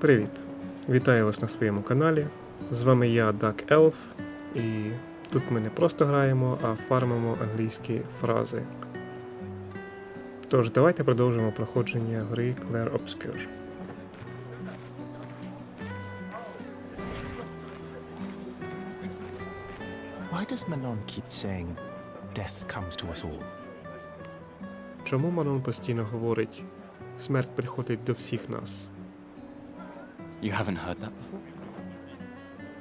Привіт! Вітаю вас на своєму каналі. З вами я, Duck Elf, і тут ми не просто граємо, а фармимо англійські фрази. Тож, давайте продовжимо проходження гри Clair Obscure. Why does Manon keep saying death comes to us all? Чому Манон постійно говорить смерть приходить до всіх нас? You haven't heard that before?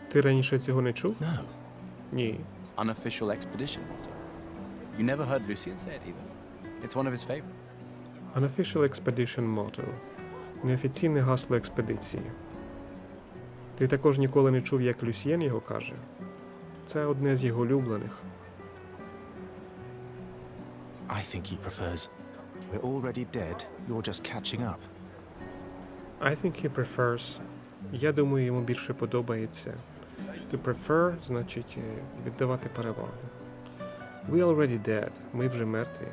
Ти раніше цього не чув? No. Ні. Unofficial expedition motto. You never heard Lucian say it either. It's one of his favorites. Unofficial Expedition Motto. Неофіційне гасло експедиції. Ти також ніколи не чув, як Люсьєн його каже. Це одне з його улюблених. I think he prefers. We're already dead, you're just catching up. I think he prefers. Я думаю, йому більше подобається. To prefer значить е, віддавати перевагу. We already dead. Ми вже мертві.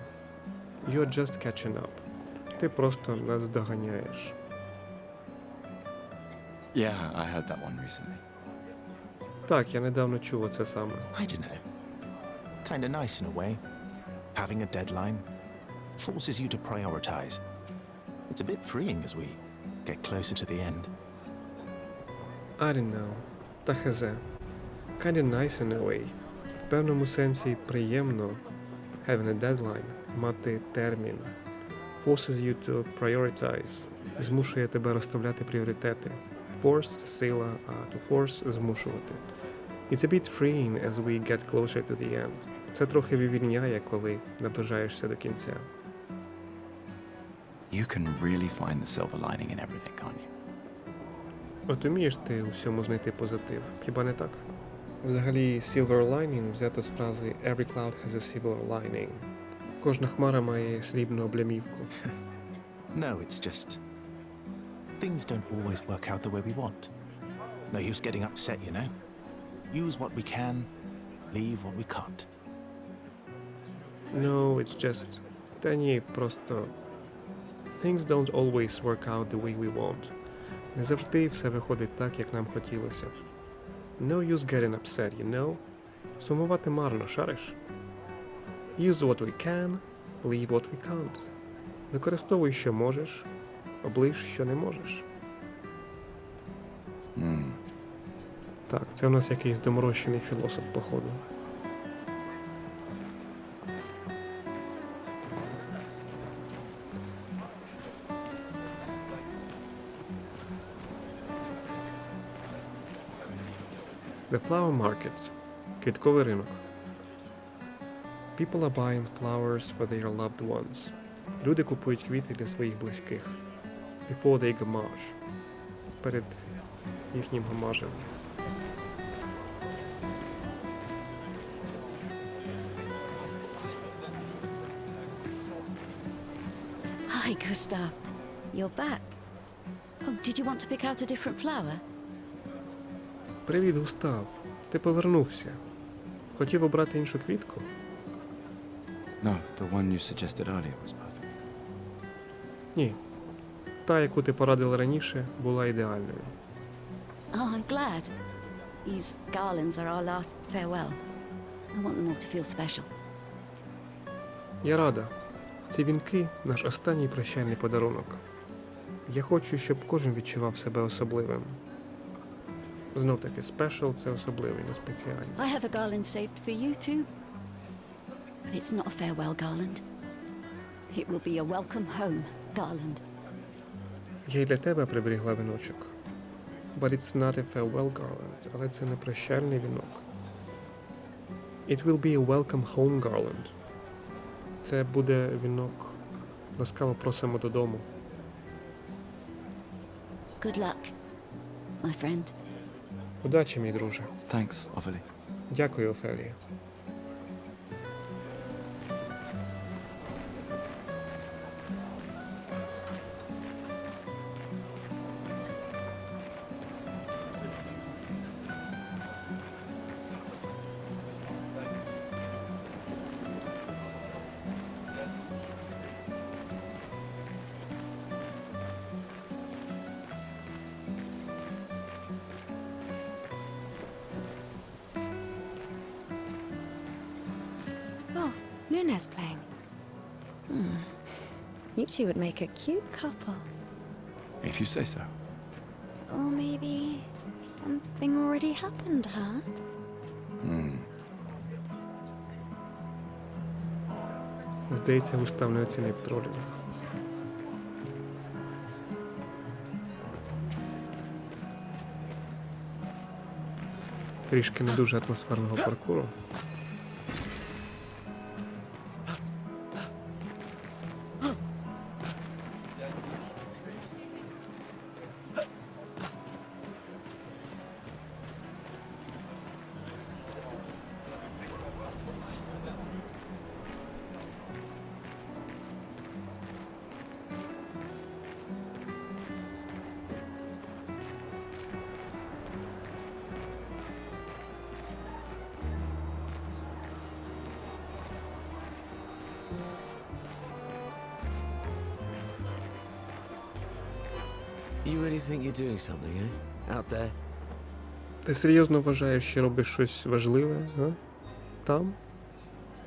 You're just catching up. Ти просто нас доганяєш. Yeah, I heard that one recently. Так, я недавно чув оце саме. I don't know. Kinda nice in a way. Having a deadline forces you to prioritize. It's a bit freeing as we get closer to the end. I don't know. Та хезе. Kinda nice in a way. В певному сенсі приємно having a deadline, мати термін. Forces you to prioritize. Змушує тебе розставляти пріоритети. Force – сила, а to force – змушувати. It's a bit freeing as we get closer to the end. Це трохи вивільняє, коли наближаєшся до кінця. You can really find the silver lining in everything, can't you? От умієш ти у всьому знайти позитив, хіба не так? Взагалі, silver lining взято з фрази Every cloud has a silver lining. Кожна хмара має срібну облямівку. No, it's just. Things don't always work out the way we want. No use getting upset, you know? Use what we can, leave what we can't. No, it's just. Та ні, просто. Things don't always work out the way we want. Не завжди все виходить так, як нам хотілося. No use getting upset, you know? Сумувати марно, шариш? Use what we can, leave what we can't. Використовуй, що можеш, оближ, що не можеш. Hmm. Так, це у нас якийсь доморощений філософ, походу. The flower market. Квітковий ринок. People are buying flowers for their loved ones. Люди купують квіти для своїх близьких. Before they gamage. Перед їхнім гамажем. Hi, Gustav. You're back. Oh, did you want to pick out a different flower? Привіт, Густав. Ти повернувся. Хотів обрати іншу квітку? No, the one you suggested earlier was perfect. Ні. Та, яку ти порадила раніше, була ідеальною. Oh, I'm glad. These garlands are our last farewell. I want them all to feel special. Я рада. Ці вінки наш останній прощальний подарунок. Я хочу, щоб кожен відчував себе особливим. Знов таки, спешл це особливий, не спеціальний. I have a garland saved for you too. But it's not a farewell garland. It will be a welcome home garland. Я й для тебе приберігла віночок. But it's not a farewell garland, але це не прощальний вінок. It will be a welcome home garland. Це буде вінок. Ласкаво просимо додому. Good luck, my friend. Удачі, мій друже. Thanks, Ophelia. Дякую, Офелія. Luna's playing. Hmm. You two would make a cute couple. If you say so. Or maybe something already happened, huh? Hmm. Здається, Густав не оцінив тролінг. Трішки не дуже атмосферного паркуру. You really think you're doing something, eh? Out there? Ти серйозно вважаєш, що робиш щось важливе, а? Там?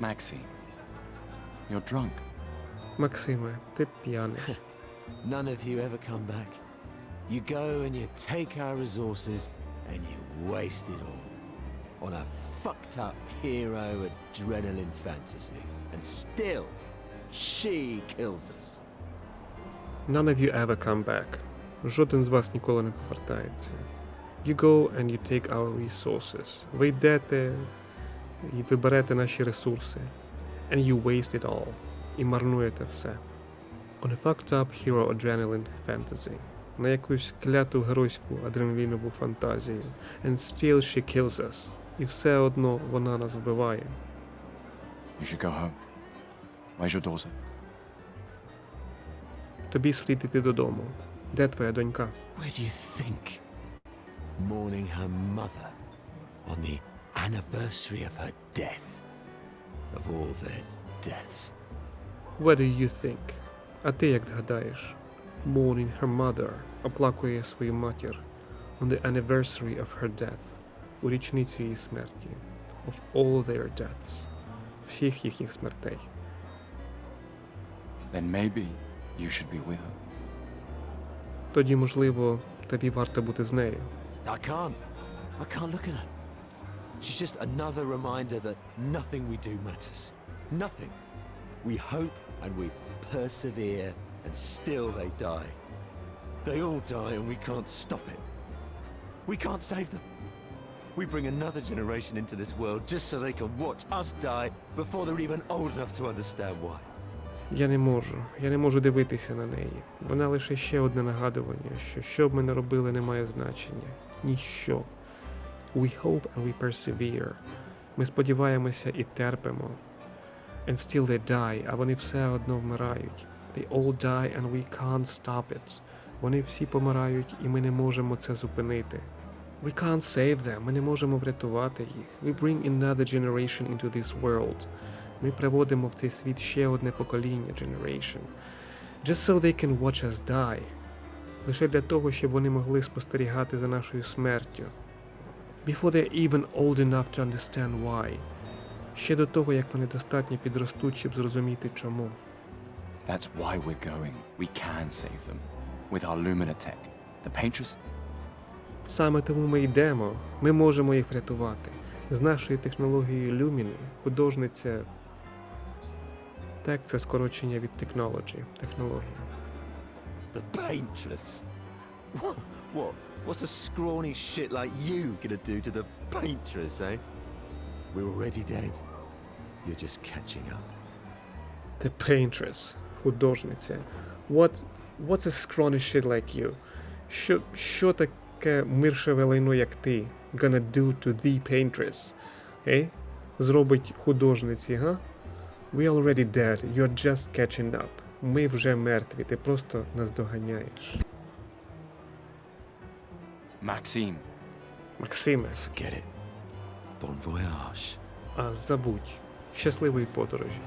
Maxine, you're drunk. Максиме, ти п'яний. None of you ever come back. You go and you take our resources and you waste it all on a fucked up hero adrenaline fantasy. And still, she kills us. None of you ever come back. Жоден з вас ніколи не повертається. You go and you take our resources. Ви йдете і ви берете наші ресурси. And you waste it all. І марнуєте все. On a fucked up hero adrenaline fantasy. На якусь кляту геройську адреналінову фантазію. And still she kills us. І все одно вона нас вбиває. You should go home. Where's your daughter? Тобі слід іти додому. Де твоя донька? Where do you think? Mourning her mother on the anniversary of her death. Of all their deaths. What do you think? А ти як гадаєш? Mourning her mother оплакує свою матір on the anniversary of her death у річницю її смерті of all their deaths всіх їхніх смертей. Then maybe you should be with her. Тоді, можливо, тобі варто бути з нею. I can't. I can't look at her. She's just another reminder that nothing we do matters. Nothing. We hope and we persevere, and still they die. They all die, and we can't stop it. We can't save them. We bring another generation into this world just so they can watch us die before they're even old enough to understand why. Я не можу, я не можу дивитися на неї. Вона лише ще одне нагадування, що що б ми не робили, не має значення. Ніщо. We hope and we persevere. Ми сподіваємося і терпимо. And still they die, а вони все одно вмирають. They all die and we can't stop it. Вони всі помирають, і ми не можемо це зупинити. We can't save them, ми не можемо врятувати їх. We bring another generation into this world. Ми приводимо в цей світ ще одне покоління generation. Just so they can watch us die. Лише для того, щоб вони могли спостерігати за нашою смертю. Before they're even old enough to understand why. Ще до того, як вони достатньо підростуть, щоб зрозуміти чому. That's why we're going. We can save them. With our Lumina tech. The Paintress, Саме тому ми йдемо, ми можемо їх врятувати. З нашою технологією Lumini художниця. Так, це скорочення від technology, технологія. The paintress. What? What? What's a scrawny shit like you gonna do to the paintress, eh? We're already dead. You're just catching up. The paintress, художниця. What, what's a scrawny shit like you? Що, що таке миршеве лайно, як ти, gonna do to the paintress? Ей? Зробить художниці, га? We already dead, you're just catching up. Ми вже мертві, ти просто нас доганяєш. Maxime. Максиме, Forget it. Bon voyage. а забудь. Щасливої подорожі.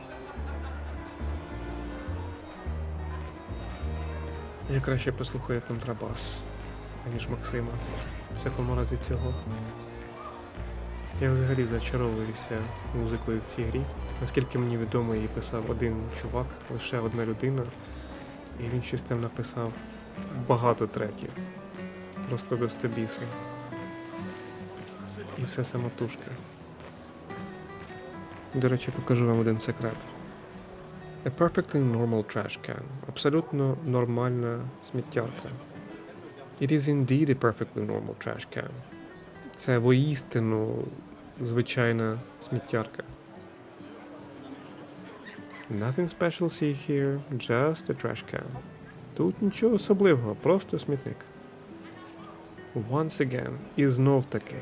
Я краще послухаю контрабас, аніж Максима. В всякому разі цього. Я взагалі зачаровуюся музикою в цій грі. Наскільки мені відомо, її писав один чувак, лише одна людина. І він щось там написав багато треків. Просто до стобіси. І все самотужки. До речі, покажу вам один секрет. A perfectly normal trash can. Абсолютно нормальна сміттярка. It is indeed a perfectly normal trash can. Це воістину звичайна сміттярка. Nothing special see here, just a trash can. Тут нічого особливого, просто смітник. Once again, і знов таки,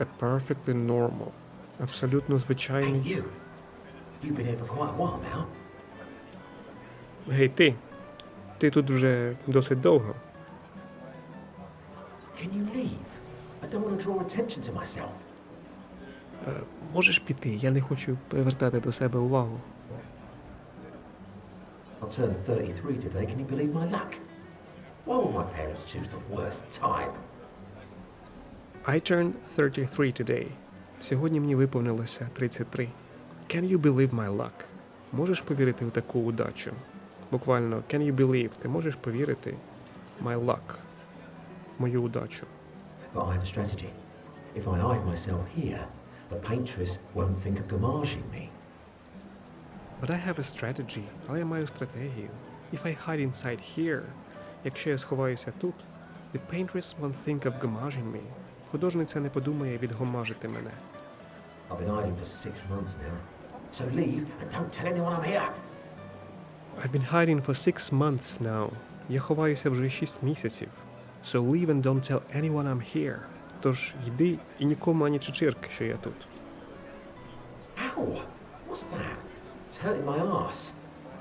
a perfectly normal. Абсолютно Hey, звичайний. you. You've been here for quite a while now. Гей ти, ти тут вже досить довго. Can you leave? I don't want to draw attention to myself. Можеш піти, я не хочу привертати до себе увагу. I'll turn 33 today. Can you believe my luck? Why would my parents choose the worst time? I turned 33 today. Сьогодні мені виповнилося 33. Can you believe my luck? Можеш повірити у таку удачу? Буквально, can you believe? Ти можеш повірити my luck? В мою удачу. But I have a strategy. If I hide myself here, the paintress won't think of gamaging me. But I have a strategy. Але я маю стратегію. If I hide inside here, якщо я сховаюся тут, the paintress won't think of gamaging me. Художниця не подумає відгомажити мене. I've been hiding for six months now. So leave and don't tell anyone I'm here. I've been hiding for six months now. Я ховаюся вже шість місяців. So leave and don't tell anyone I'm here. Тож йди і нікому ані чечирк, що я тут. Ow! What's that? It's hurting my ass.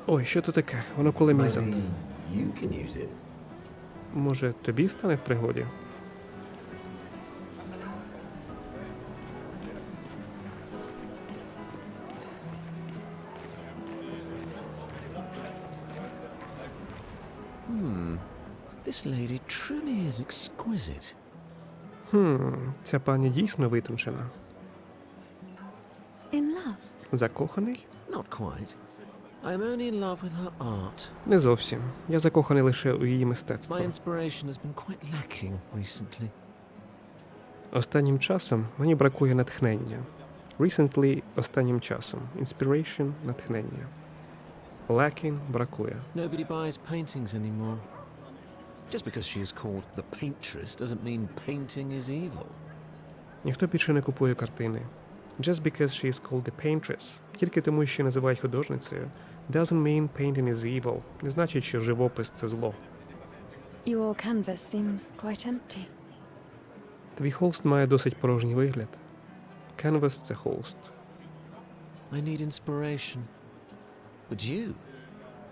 Ой, що то таке? Воно коли мій зад. Maybe you can use it. Може, тобі стане в пригоді? This lady truly is exquisite. Хм, ця пані дійсно витончена. In love? Закоханий? Not quite. I am only in love with her art. Не зовсім. Я закоханий лише у її My мистецтво. inspiration has been quite lacking recently. Останнім часом мені бракує натхнення. Recently – останнім часом. Inspiration – натхнення. Lacking – бракує. Nobody buys paintings anymore. Just because she is called the paintress doesn't mean painting is evil. Ніхто більше не купує картини. Just because she is called the paintress, тільки тому, що називають художницею, doesn't mean painting is evil. Не значить, що живопис це зло. Your canvas seems quite empty. Твій холст має досить порожній вигляд. Canvas – це холст. I need inspiration. But you,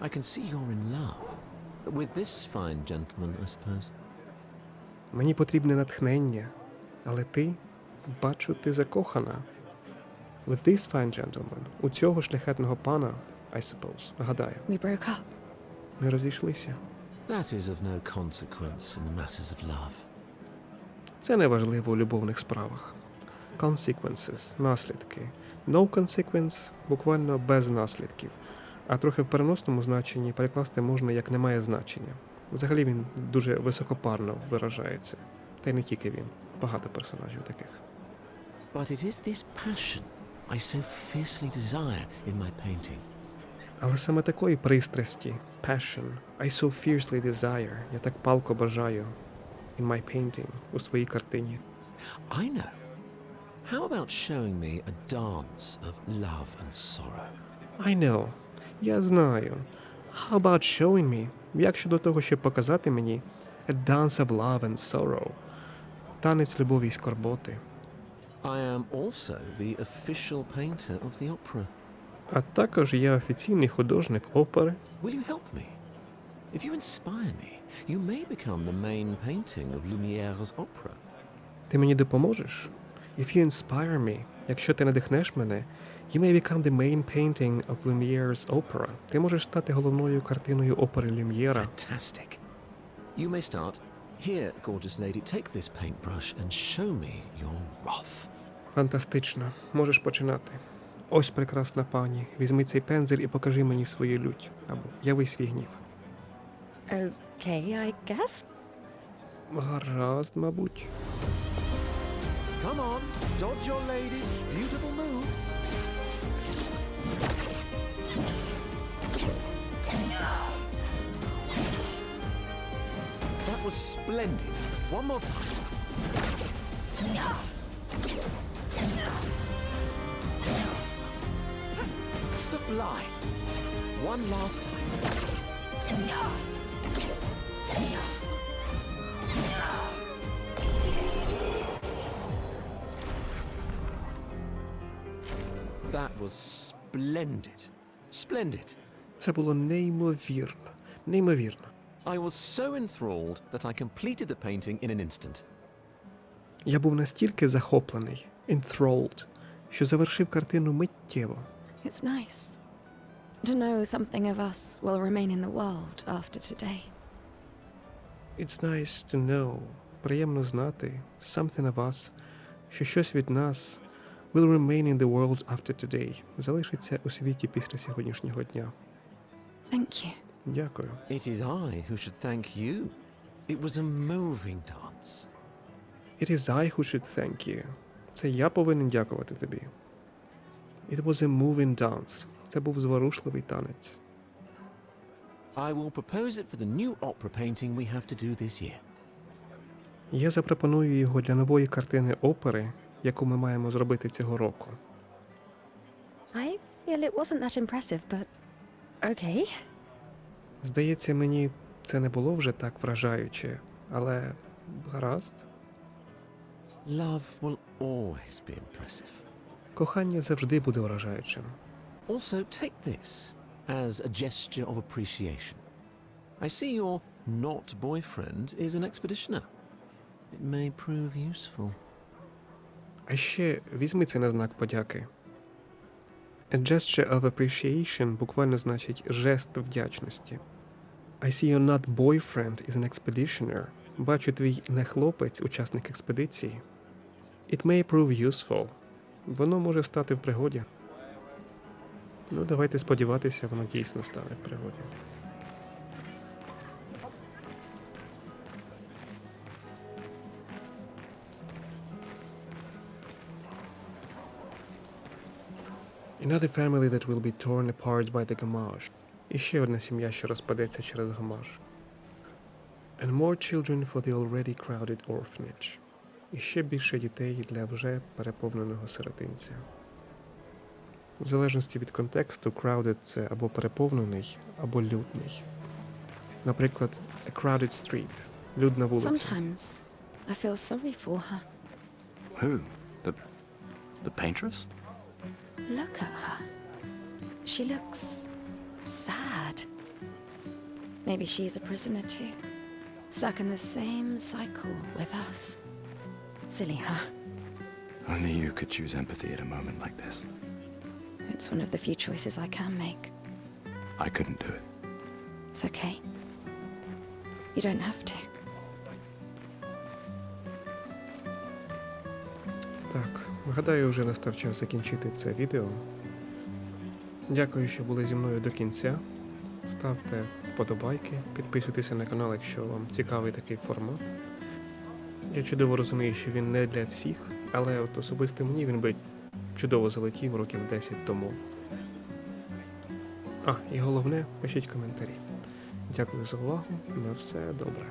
I can see you're in love. With this fine gentleman, I suppose. Мені потрібне натхнення, але ти, бачу, ти закохана. With this fine gentleman, у цього шляхетного пана, I suppose, гадаю, We broke up. ми розійшлися. That is of no consequence in the matters of love. Це не важливо у любовних справах. Consequences – наслідки. No consequence – буквально без наслідків. А трохи в переносному значенні перекласти можна як немає значення. Взагалі він дуже високопарно виражається. Та й не тільки він, багато персонажів таких. But it is this passion I so fiercely desire in my painting. Але саме такої пристрасті, passion, I so fiercely desire, я так палко бажаю in my painting, у своїй картині. I know. How about showing me a dance of love and sorrow? I know. Я знаю. How about showing me? Як щодо того, щоб показати мені a dance of love and sorrow? Танець любові й скорботи. I am also the official painter of the opera. А також я офіційний художник опери. Will you help me? If you inspire me, you may become the main painting of Lumiere's opera. Ти мені допоможеш? If you inspire me, якщо ти надихнеш мене, you may become the main painting of Lumiere's opera. Ти можеш стати головною картиною опери Люм'єра. Fantastic. You may start. Here, gorgeous lady, take this paintbrush and show me your wrath. Фантастично. Можеш починати. Ось прекрасна пані. Візьми цей пензель і покажи мені свою лють. Або яви свій гнів. Okay, I guess. Гаразд, мабуть. Come on, dodge your lady. Beautiful moves. That was splendid. One more time. Sublime. One last time. That was splendid. Splendid. Це було неймовірно. Неймовірно. I was so enthralled that I completed the painting in an instant. Я був настільки захоплений, enthralled, що завершив картину миттєво. It's nice to know something of us will remain in the world after today. It's nice to know. Приємно знати. Something of us. Що щось від нас will remain in the world after today. Залишиться у світі після сьогоднішнього дня. Thank you. Дякую. It is I who should thank you. It was a moving dance. It is I who should thank you. Це я повинен дякувати тобі. It was a moving dance. Це був зворушливий танець. I will propose it for the new opera painting we have to do this year. Я запропоную його для нової картини опери, яку ми маємо зробити цього року. I feel it wasn't that impressive, but okay. Здається, мені це не було вже так вражаюче, але гаразд. Love will always be impressive. Кохання завжди буде вражаючим. Also, take this as a gesture of appreciation. I see your not boyfriend is an expeditioner. It may prove useful. А ще візьми це на знак подяки. A gesture of appreciation буквально значить жест вдячності. I see your not boyfriend is an expeditioner. Бачу твій не хлопець, учасник експедиції. It may prove useful. Воно може стати в пригоді. Ну, давайте сподіватися, воно дійсно стане в пригоді. Another family that will be torn apart by the Gamage. І ще одна сім'я, що розпадеться через Гамаш. And more children for the already crowded orphanage. І ще більше дітей для вже переповненого сиротинця. В залежності від контексту, crowded – це або переповнений, або людний. Наприклад, a crowded street – людна вулиця. Sometimes I feel sorry for her. Who? The. the paintress? Look at her. She looks sad. Maybe she's a prisoner too, stuck in the same cycle with us. Silly her. Only you could choose empathy at a moment like this. It's one of the few choices I can make. I couldn't do it. It's okay. You don't have to. Так, гадаю, вже настав час закінчити це відео. Дякую, що були зі мною до кінця. Ставте вподобайки, підписуйтеся на канал, якщо вам цікавий такий формат. Я чудово розумію, що він не для всіх, але от особисто мені він би чудово залетів років 10 тому. А, і головне, пишіть коментарі. Дякую за увагу. На все добре.